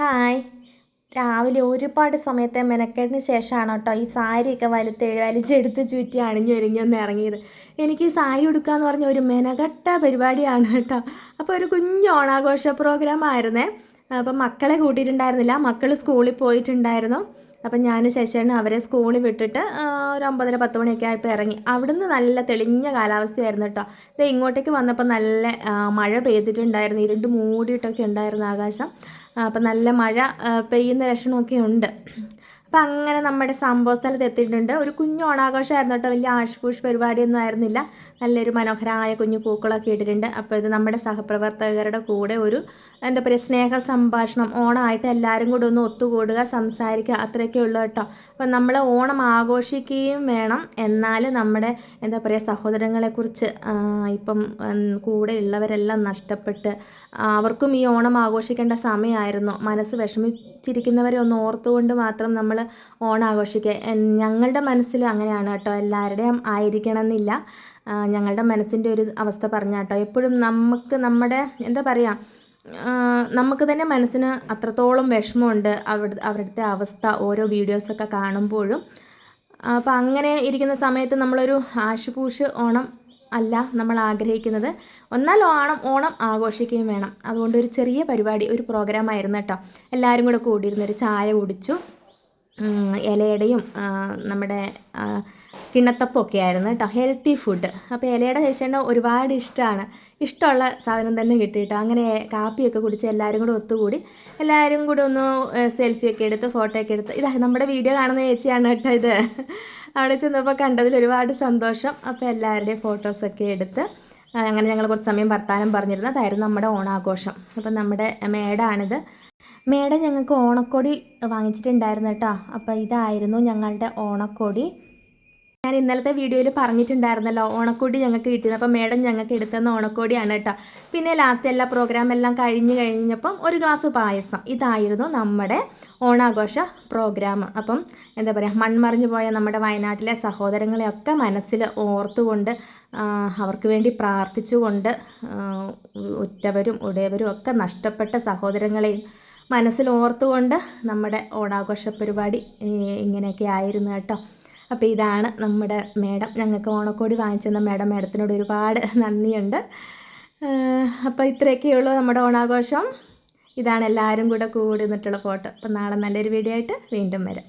Hi. രാവിലെ ഒരുപാട് സമയത്തെ മെനക്കേടിന് ശേഷമാണ് കേട്ടോ ഈ സാരിയൊക്കെ വലുത്ത് വലിച്ചെടുത്ത് ചുറ്റി അണിഞ്ഞൊരുങ്ങിയൊന്ന് ഇറങ്ങിയത്. എനിക്ക് ഈ സാരി ഉടുക്കാന്ന് പറഞ്ഞ ഒരു മെനകെട്ട പരിപാടിയാണ് കേട്ടോ. അപ്പോൾ ഒരു കുഞ്ഞ് ഓണാഘോഷ പ്രോഗ്രാം ആയിരുന്നേ. അപ്പം മക്കളെ കൂട്ടിയിട്ടുണ്ടായിരുന്നില്ല. മക്കൾ സ്കൂളിൽ പോയിട്ടുണ്ടായിരുന്നു. അപ്പം ഞാൻ ശശിയാണ് അവരെ സ്കൂളിൽ വിട്ടിട്ട് ഒരു ഒമ്പതര പത്ത് മണിയൊക്കെ ആയപ്പോൾ ഇറങ്ങി. അവിടുന്ന് നല്ല തെളിഞ്ഞ കാലാവസ്ഥയായിരുന്നു കേട്ടോ. ഇത് ഇങ്ങോട്ടേക്ക് വന്നപ്പോൾ നല്ല മഴ പെയ്തിട്ടുണ്ടായിരുന്നു. ഇരുണ്ട് മൂടിയിട്ടൊക്കെ ഉണ്ടായിരുന്നു ആകാശം. അപ്പം നല്ല മഴ പെയ്യുന്ന ലക്ഷണമൊക്കെ ഉണ്ട്. അപ്പം അങ്ങനെ നമ്മുടെ സംഭവ സ്ഥലത്ത് എത്തിയിട്ടുണ്ട്. ഒരു കുഞ്ഞു ഓണാഘോഷമായിരുന്നു കേട്ടോ. വലിയ ആഷ്പൂഷ് പരിപാടിയൊന്നും ആയിരുന്നില്ല. നല്ലൊരു മനോഹരമായ കുഞ്ഞു പൂക്കളൊക്കെ ഇട്ടിട്ടുണ്ട്. അപ്പോൾ ഇത് നമ്മുടെ സഹപ്രവർത്തകരുടെ കൂടെ ഒരു എന്താ പറയുക സ്നേഹ സംഭാഷണം ഓണമായിട്ട് എല്ലാവരും കൂടെ ഒന്ന് ഒത്തുകൂടുക സംസാരിക്കുക അത്രയൊക്കെ ഉള്ളു കേട്ടോ. അപ്പം നമ്മൾ ഓണം ആഘോഷിക്കുകയും വേണം. എന്നാൽ നമ്മുടെ എന്താ പറയുക സഹോദരങ്ങളെക്കുറിച്ച് ഇപ്പം കൂടെ ഉള്ളവരെല്ലാം നഷ്ടപ്പെട്ട് അവർക്കും ഈ ഓണം ആഘോഷിക്കേണ്ട സമയമായിരുന്നു. മനസ്സ് വിഷമിച്ചിരിക്കുന്നവരെ ഒന്ന് ഓർത്തുകൊണ്ട് മാത്രം നമ്മൾ ഓണം ആഘോഷിക്കുക ഞങ്ങളുടെ മനസ്സിൽ അങ്ങനെയാണ് കേട്ടോ. എല്ലാവരുടെയും ആയിരിക്കണം എന്നില്ല ഞങ്ങളുടെ മനസ്സിന്റെ ഒരു അവസ്ഥ പറഞ്ഞ കേട്ടോ. എപ്പോഴും നമുക്ക് നമ്മുടെ എന്താ പറയുക നമുക്ക് തന്നെ മനസ്സിന് അത്രത്തോളം വിഷമമുണ്ട് അവിടെ അവിടുത്തെ അവസ്ഥ ഓരോ വീഡിയോസൊക്കെ കാണുമ്പോഴും. അപ്പോൾ അങ്ങനെ ഇരിക്കുന്ന സമയത്ത് നമ്മളൊരു ആശുപൂഷ് ഓണം അല്ല നമ്മൾ ആഗ്രഹിക്കുന്നത്. ഒന്നാൽ ഓണം ഓണം ആഘോഷിക്കുകയും വേണം. അതുകൊണ്ട് ഒരു ചെറിയ പരിപാടി ഒരു പ്രോഗ്രാം ആയിരുന്നു കേട്ടോ. എല്ലാവരും കൂടെ കൂടിയിരുന്നൊരു ചായ കുടിച്ചു. ഇലയുടെയും നമ്മുടെ കിണ്ണത്തപ്പൊക്കെ ആയിരുന്നു കേട്ടോ. ഹെൽത്തി ഫുഡ് അപ്പോൾ ഇലയുടെ ചേച്ചേണ്ട ഒരുപാട് ഇഷ്ടമാണ് ഇഷ്ടമുള്ള സാധനം തന്നെ കിട്ടിയിട്ടോ. അങ്ങനെ കാപ്പിയൊക്കെ കുടിച്ച് എല്ലാവരും കൂടെ ഒത്തുകൂടി എല്ലാവരും കൂടെ ഒന്ന് സെൽഫിയൊക്കെ എടുത്ത് ഫോട്ടോയൊക്കെ എടുത്ത്. ഇതാ നമ്മുടെ വീഡിയോ കാണുന്ന ചേച്ചിയാണ് കേട്ടോ ഇത്. അവിടെ ചെന്നപ്പോൾ കണ്ടതിൽ ഒരുപാട് സന്തോഷം. അപ്പോൾ എല്ലാവരുടെയും ഫോട്ടോസൊക്കെ എടുത്ത് അങ്ങനെ ഞങ്ങൾ കുറച്ച് സമയം വർത്താനം പറഞ്ഞിരുന്നു. അതായിരുന്നു നമ്മുടെ ഓണാഘോഷം. അപ്പം നമ്മുടെ മേടാണിത്. മേട ഞങ്ങൾക്ക് ഓണക്കോടി വാങ്ങിച്ചിട്ടുണ്ടായിരുന്നു കേട്ടോ. അപ്പോൾ ഇതായിരുന്നു ഞങ്ങളുടെ ഓണക്കോടി. ഞാൻ ഇന്നലത്തെ വീഡിയോയിൽ പറഞ്ഞിട്ടുണ്ടായിരുന്നല്ലോ ഓണക്കോടി ഞങ്ങൾക്ക് കിട്ടിയത് അപ്പോൾ മേഡം ഞങ്ങൾക്ക് എടുത്തുന്ന ഓണക്കോടിയാണ് കേട്ടോ. പിന്നെ ലാസ്റ്റ് എല്ലാ പ്രോഗ്രാം എല്ലാം കഴിഞ്ഞ് കഴിഞ്ഞപ്പം ഒരു ഗ്ലാസ് പായസം. ഇതായിരുന്നു നമ്മുടെ ഓണാഘോഷ പ്രോഗ്രാം അപ്പം എന്താ പറയുക മൺമറിഞ്ഞു പോയ നമ്മുടെ വയനാട്ടിലെ സഹോദരങ്ങളെയൊക്കെ മനസ്സിൽ ഓർത്തുകൊണ്ട് അവർക്ക് വേണ്ടി പ്രാർത്ഥിച്ചുകൊണ്ട് ഉറ്റവരും ഉടയവരും ഒക്കെ നഷ്ടപ്പെട്ട സഹോദരങ്ങളെയും മനസ്സിൽ ഓർത്തുകൊണ്ട് നമ്മുടെ ഓണാഘോഷ പരിപാടി ഇങ്ങനെയൊക്കെ ആയിരുന്നു കേട്ടോ. അപ്പോൾ ഇതാണ് നമ്മുടെ മേഡം ഞങ്ങൾക്ക് ഓണക്കോടി വാങ്ങിച്ചെന്ന മേഡം മേഡത്തിനോട് ഒരുപാട് നന്ദിയുണ്ട്. അപ്പോൾ ഇത്രയൊക്കെയുള്ളൂ നമ്മുടെ ഓണാഘോഷം. ഇതാണ് എല്ലാവരും കൂടെ കൂടി നിന്നിട്ടുള്ള ഫോട്ടോ. അപ്പോൾ നാളെ നല്ലൊരു വീഡിയോ ആയിട്ട് വീണ്ടും വരാം.